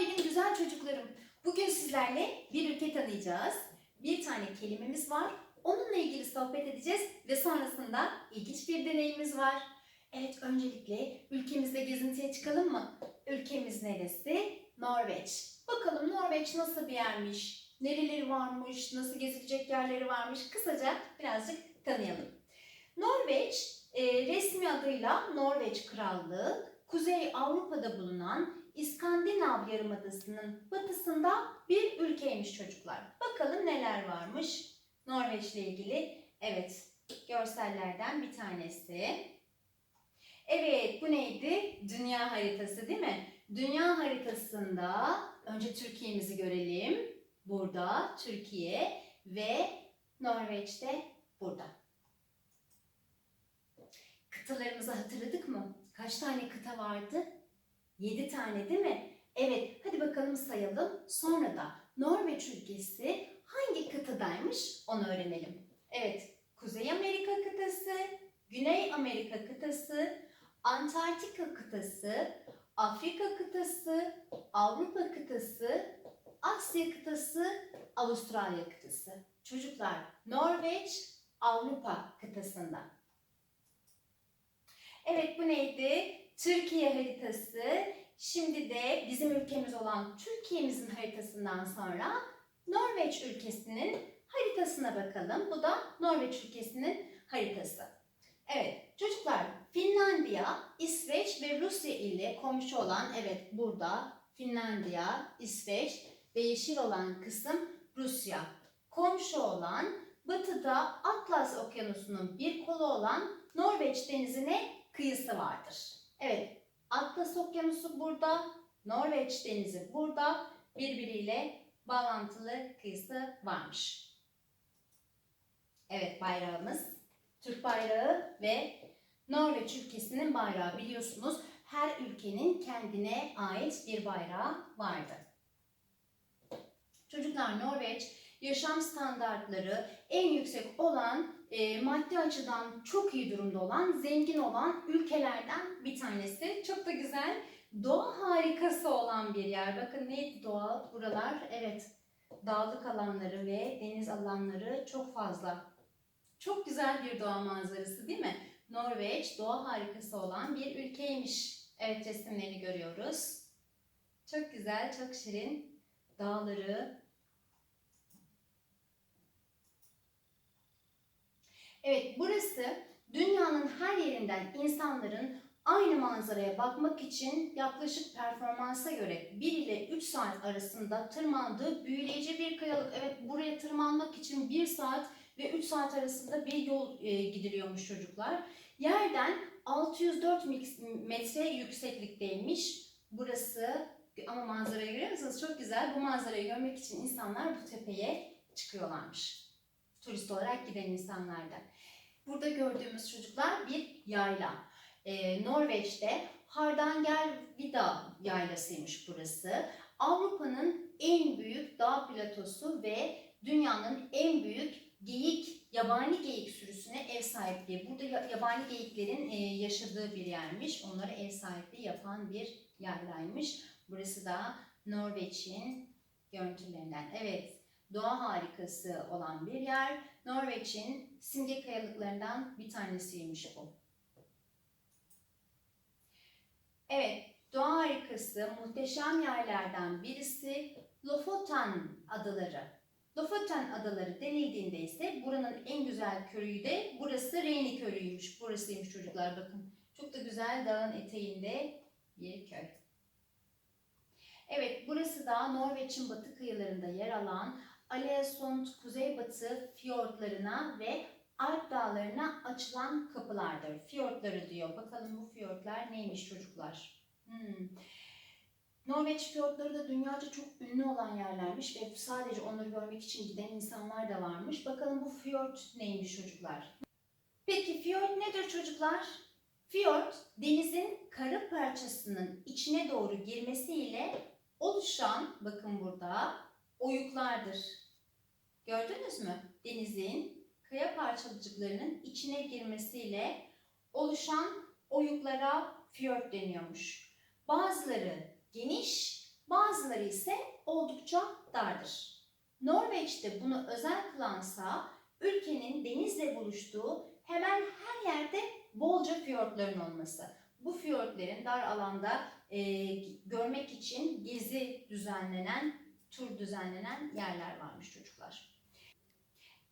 benim güzel çocuklarım. Bugün sizlerle bir ülke tanıyacağız. Bir tane kelimemiz var. Onunla ilgili sohbet edeceğiz ve sonrasında ilginç bir deneyimimiz var. Evet, öncelikle ülkemizde gezintiye çıkalım mı? Ülkemiz neresi? Norveç. Bakalım Norveç nasıl bir yermiş? Nereleri varmış? Nasıl gezilecek yerleri varmış? Kısaca birazcık tanıyalım. Norveç, e, resmi adıyla Norveç Krallığı, Kuzey Avrupa'da bulunan İskandinav Yarımadası'nın batısında bir ülkeymiş çocuklar. Bakalım neler varmış Norveç'le ilgili. Evet, görsellerden bir tanesi. Evet, bu neydi? Dünya haritası değil mi? Dünya haritasında önce Türkiye'mizi görelim. Burada Türkiye ve Norveç'te burada. Kıtalarımızı hatırladık mı? Kaç tane kıta vardı? 7 tane değil mi? Evet, hadi bakalım sayalım. Sonra da Norveç ülkesi hangi kıtadaymış onu öğrenelim. Evet, Kuzey Amerika kıtası, Güney Amerika kıtası, Antarktika kıtası, Afrika kıtası, Avrupa kıtası, Asya kıtası, Avustralya kıtası. Çocuklar, Norveç Avrupa kıtasında. Evet bu neydi? Türkiye haritası. Şimdi de bizim ülkemiz olan Türkiye'mizin haritasından sonra Norveç ülkesinin haritasına bakalım. Bu da Norveç ülkesinin haritası. Evet çocuklar Finlandiya, İsveç ve Rusya ile komşu olan evet burada Finlandiya, İsveç ve yeşil olan kısım Rusya. Komşu olan batıda Atlas Okyanusu'nun bir kolu olan Norveç denizine kıyısı vardır. Evet, Atlas Okyanusu burada, Norveç denizi burada birbiriyle bağlantılı kıyısı varmış. Evet, bayrağımız Türk bayrağı ve Norveç ülkesinin bayrağı biliyorsunuz. Her ülkenin kendine ait bir bayrağı vardı. Çocuklar Norveç yaşam standartları en yüksek olan, e, maddi açıdan çok iyi durumda olan, zengin olan ülkelerden bir tanesi. Çok da güzel, doğa harikası olan bir yer. Bakın neydi doğa buralar? Evet, dağlık alanları ve deniz alanları çok fazla. Çok güzel bir doğa manzarası değil mi? Norveç doğa harikası olan bir ülkeymiş. Evet resimlerini görüyoruz. Çok güzel, çok şirin dağları, Evet, burası dünyanın her yerinden insanların aynı manzaraya bakmak için yaklaşık performansa göre 1 ile 3 saat arasında tırmandığı büyüleyici bir kayalık. Evet, buraya tırmanmak için 1 saat ve 3 saat arasında bir yol e, gidiliyormuş çocuklar. Yerden 604 metre yükseklikteymiş. Burası ama manzarayı görüyor musunuz? Çok güzel. Bu manzarayı görmek için insanlar bu tepeye çıkıyorlarmış. Turist olarak giden insanlardan. Burada gördüğümüz çocuklar bir yayla. Ee, Norveç'te Hardangervidda yaylasıymış burası. Avrupa'nın en büyük dağ platosu ve dünyanın en büyük geyik, yabani geyik sürüsüne ev sahipliği. Burada yabani geyiklerin e, yaşadığı bir yermiş. Onlara ev sahipliği yapan bir yaylaymış. Burası da Norveç'in görüntülerinden. Evet, doğa harikası olan bir yer. Norveç'in simge kayalıklarından bir tanesiymiş bu. Evet, doğa harikası, muhteşem yerlerden birisi Lofoten adaları. Lofoten adaları denildiğinde ise buranın en güzel köyü de burası Reyni köyüymüş. Burasıymış çocuklar bakın. Çok da güzel dağın eteğinde bir köy. Evet, burası da Norveç'in batı kıyılarında yer alan Aleasund kuzeybatı fiyortlarına ve açılan kapılardır. Fiyortları diyor. Bakalım bu fiyortlar neymiş çocuklar? Hmm. Norveç fiyortları da dünyaca çok ünlü olan yerlermiş ve sadece onları görmek için giden insanlar da varmış. Bakalım bu fiyort neymiş çocuklar? Peki fiyort nedir çocuklar? Fiyort, denizin kara parçasının içine doğru girmesiyle oluşan, bakın burada, oyuklardır. Gördünüz mü? Denizin kaya parçacıklarının içine girmesiyle oluşan oyuklara fiyort deniyormuş. Bazıları geniş, bazıları ise oldukça dardır. Norveç'te bunu özel kılansa ülkenin denizle buluştuğu hemen her yerde bolca fiyortların olması. Bu fiyortların dar alanda e, görmek için gezi düzenlenen, tur düzenlenen yerler varmış çocuklar.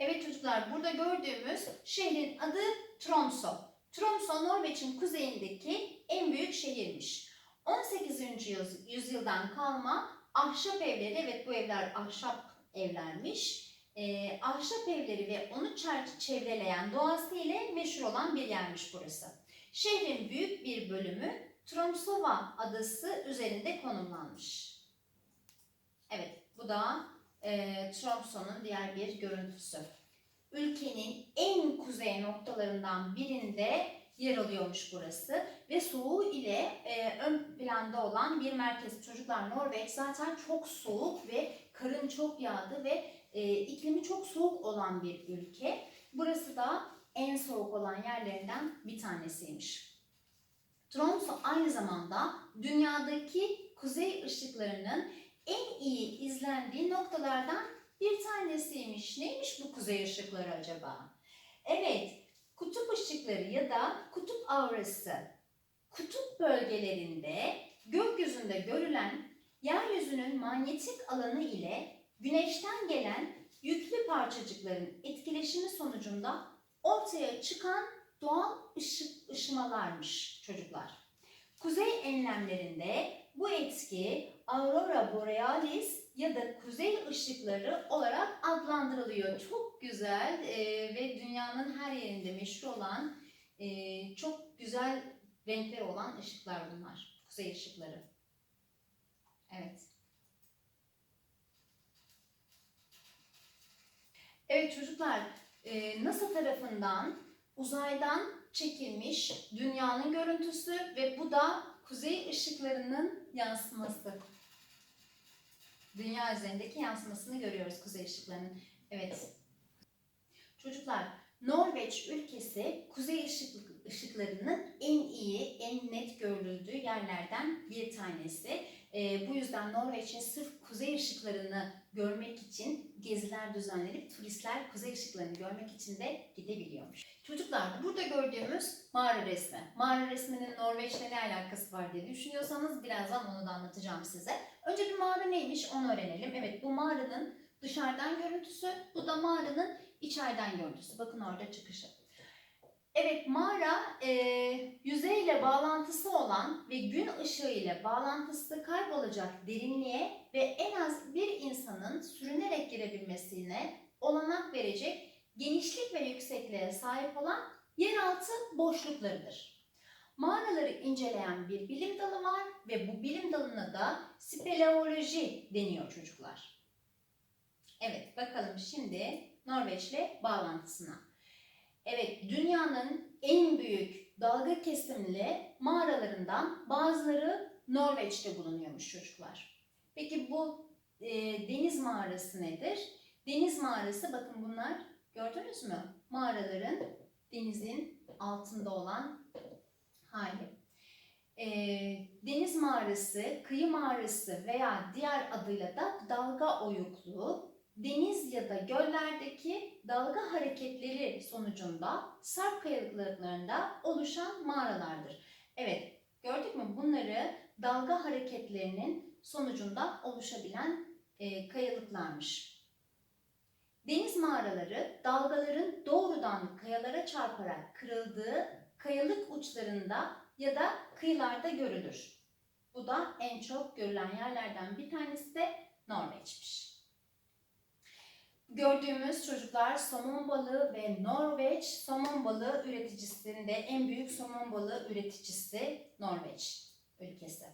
Evet çocuklar burada gördüğümüz şehrin adı Tromsø. Tromsø Norveç'in kuzeyindeki en büyük şehirmiş. 18. yüz- yüzyıldan kalma ahşap evleri, evet bu evler ahşap evlermiş. Ee, ahşap evleri ve onu çevreleyen doğası ile meşhur olan bir yermiş burası. Şehrin büyük bir bölümü Tromsøva adası üzerinde konumlanmış. Evet, bu da e, Tromsø'nun diğer bir görüntüsü. Ülkenin en kuzey noktalarından birinde yer alıyormuş burası ve soğuğu ile e, ön planda olan bir merkez. Çocuklar Norveç zaten çok soğuk ve karın çok yağdı ve e, iklimi çok soğuk olan bir ülke. Burası da en soğuk olan yerlerinden bir tanesiymiş. Tromsø aynı zamanda dünyadaki kuzey ışıklarının en iyi izlendiği noktalardan bir tanesiymiş. Neymiş bu kuzey ışıkları acaba? Evet, kutup ışıkları ya da kutup aurası. Kutup bölgelerinde gökyüzünde görülen yeryüzünün manyetik alanı ile güneşten gelen yüklü parçacıkların etkileşimi sonucunda ortaya çıkan doğal ışık ışımalarmış çocuklar. Kuzey enlemlerinde bu etki aurora borealis ya da kuzey ışıkları olarak adlandırılıyor. Çok güzel e, ve dünyanın her yerinde meşhur olan e, çok güzel renkleri olan ışıklar bunlar. Kuzey ışıkları. Evet. Evet çocuklar, e, NASA tarafından uzaydan çekilmiş dünyanın görüntüsü ve bu da kuzey ışıklarının yansıması. Dünya üzerindeki yansımasını görüyoruz kuzey ışıklarının. Evet. Çocuklar, Norveç ülkesi kuzey ışık, ışıklarının en iyi, en net görüldüğü yerlerden bir tanesi. Ee, bu yüzden Norveç'e sırf kuzey ışıklarını görmek için geziler düzenlenip turistler kuzey ışıklarını görmek için de gidebiliyormuş. Çocuklar burada gördüğümüz mağara resmi. Mağara resminin Norveç'le ne alakası var diye düşünüyorsanız birazdan onu da anlatacağım size. Önce bir mağara neymiş onu öğrenelim. Evet bu mağaranın dışarıdan görüntüsü, bu da mağaranın içeriden görüntüsü. Bakın orada çıkışı. Evet mağara e, yüzeyle bağlantısı olan ve gün ışığı ile bağlantısı kaybolacak derinliğe ve en az bir insanın sürünerek girebilmesine olanak verecek genişlik ve yüksekliğe sahip olan yeraltı boşluklarıdır. Mağaraları inceleyen bir bilim dalı var ve bu bilim dalına da speleoloji deniyor çocuklar. Evet bakalım şimdi Norveç'le bağlantısına. Evet dünyanın en büyük dalga kesimli mağaralarından bazıları Norveç'te bulunuyormuş çocuklar. Peki bu e, deniz mağarası nedir? Deniz mağarası bakın bunlar gördünüz mü? Mağaraların denizin altında olan hali. E, deniz mağarası, kıyı mağarası veya diğer adıyla da dalga oyukluğu deniz ya da göllerdeki dalga hareketleri sonucunda sarp kayalıklarında oluşan mağaralardır. Evet, gördük mü bunları dalga hareketlerinin sonucunda oluşabilen e, kayalıklarmış. Deniz mağaraları dalgaların doğrudan kayalara çarparak kırıldığı kayalık uçlarında ya da kıyılarda görülür. Bu da en çok görülen yerlerden bir tanesi de Norveç'miş. Gördüğümüz çocuklar somon balığı ve Norveç somon balığı üreticisinde en büyük somon balığı üreticisi Norveç ülkesi.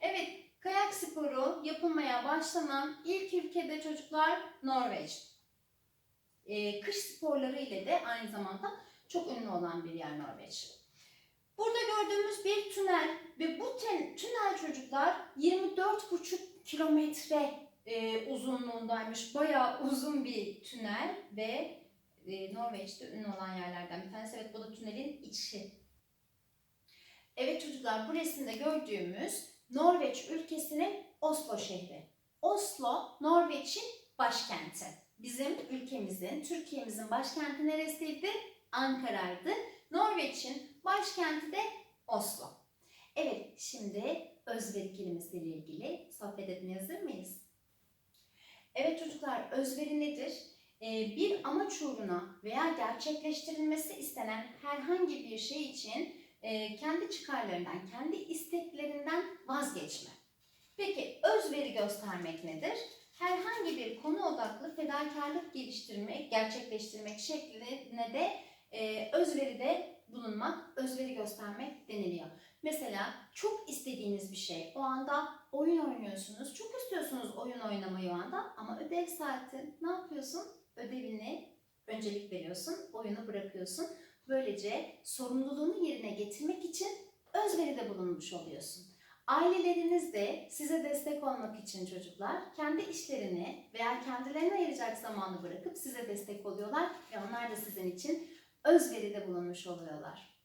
Evet, kayak sporu yapılmaya başlanan ilk ülkede çocuklar Norveç. Ee, kış sporları ile de aynı zamanda çok ünlü olan bir yer Norveç. Burada gördüğümüz bir tünel ve bu tünel çocuklar 24,5 kilometre e, uzunluğundaymış. Bayağı uzun bir tünel ve e, Norveç'te ünlü olan yerlerden bir tanesi. Evet bu da tünelin içi. Evet çocuklar bu resimde gördüğümüz Norveç ülkesinin Oslo şehri. Oslo, Norveç'in başkenti. Bizim ülkemizin, Türkiye'mizin başkenti neresiydi? Ankara'ydı. Norveç'in başkenti de Oslo. Evet, şimdi özveri kelimesiyle ilgili sohbet etmeye hazır mıyız? Evet çocuklar, özveri nedir? Ee, bir amaç uğruna veya gerçekleştirilmesi istenen herhangi bir şey için e, kendi çıkarlarından, kendi isteklerinden vazgeçme. Peki özveri göstermek nedir? Herhangi bir konu odaklı fedakarlık geliştirmek, gerçekleştirmek şekline de e, özveride bulunmak, özveri göstermek deniliyor. Mesela çok istediğiniz bir şey, o anda oyun oynuyorsunuz, çok istiyorsunuz oyun oynamayı o anda ama ödev saati ne yapıyorsun? Ödevini öncelik veriyorsun, oyunu bırakıyorsun. Böylece sorumluluğunu yerine getirmek için özveride bulunmuş oluyorsun. Aileleriniz de size destek olmak için çocuklar kendi işlerini veya kendilerine ayıracak zamanı bırakıp size destek oluyorlar ve onlar da sizin için özveride bulunmuş oluyorlar.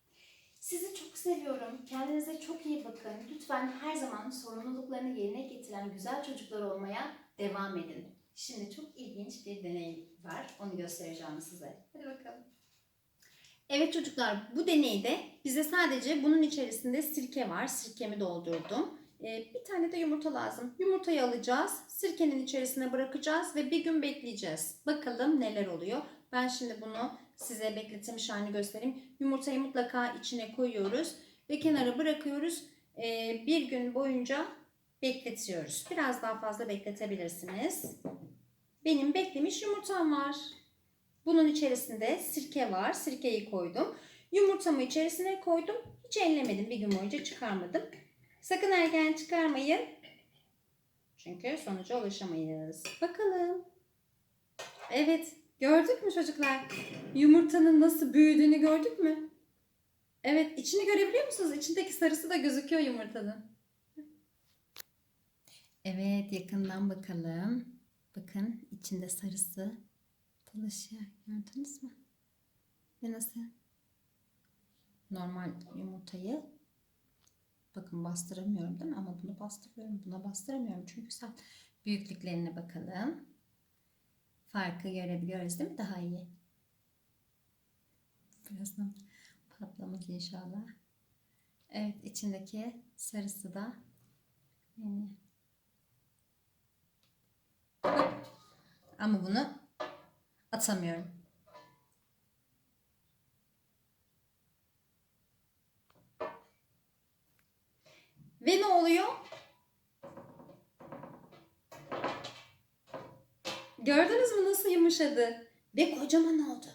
Sizi çok seviyorum. Kendinize çok iyi bakın. Lütfen her zaman sorumluluklarını yerine getiren güzel çocuklar olmaya devam edin. Şimdi çok ilginç bir deney var. Onu göstereceğim size. Hadi bakalım. Evet çocuklar bu deneyde bize sadece bunun içerisinde sirke var. Sirkemi doldurdum. Ee, bir tane de yumurta lazım. Yumurtayı alacağız. Sirkenin içerisine bırakacağız ve bir gün bekleyeceğiz. Bakalım neler oluyor. Ben şimdi bunu size bekletilmiş halini göstereyim. Yumurtayı mutlaka içine koyuyoruz ve kenara bırakıyoruz. Ee, bir gün boyunca bekletiyoruz. Biraz daha fazla bekletebilirsiniz. Benim beklemiş yumurtam var. Bunun içerisinde sirke var. Sirkeyi koydum. Yumurtamı içerisine koydum. Hiç ellemedim. Bir gün boyunca çıkarmadım. Sakın erken çıkarmayın. Çünkü sonuca ulaşamayız. Bakalım. Evet. Gördük mü çocuklar? Yumurtanın nasıl büyüdüğünü gördük mü? Evet. içini görebiliyor musunuz? İçindeki sarısı da gözüküyor yumurtanın. Evet. Yakından bakalım. Bakın içinde sarısı dolaşıyor. Gördünüz mü? Ve nasıl? Normal yumurtayı bakın bastıramıyorum değil mi? Ama bunu bastırıyorum. Buna bastıramıyorum çünkü sen büyüklüklerine bakalım. Farkı görebiliyoruz değil mi? Daha iyi. Birazdan patlamaz inşallah. Evet içindeki sarısı da yani ama bunu atamıyorum. Ve ne oluyor? Gördünüz mü nasıl yumuşadı? Ve kocaman oldu.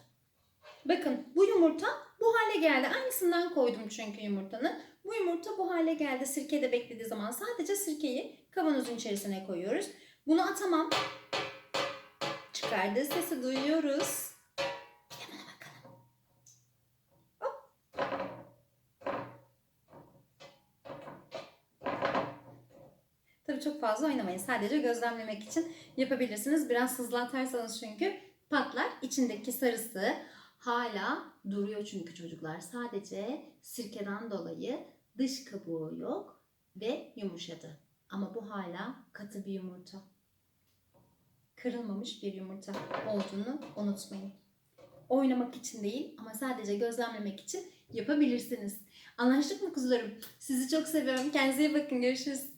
Bakın bu yumurta bu hale geldi. Aynısından koydum çünkü yumurtanın. Bu yumurta bu hale geldi. Sirkede beklediği zaman sadece sirkeyi kavanozun içerisine koyuyoruz. Bunu atamam. Çıkardığı sesi duyuyoruz. Bir de buna bakalım. Hop. Tabii çok fazla oynamayın. Sadece gözlemlemek için yapabilirsiniz. Biraz hızlı atarsanız çünkü patlar. İçindeki sarısı hala duruyor çünkü çocuklar. Sadece sirkeden dolayı dış kabuğu yok ve yumuşadı. Ama bu hala katı bir yumurta kırılmamış bir yumurta olduğunu unutmayın. Oynamak için değil ama sadece gözlemlemek için yapabilirsiniz. Anlaştık mı kuzularım? Sizi çok seviyorum. Kendinize iyi bakın. Görüşürüz.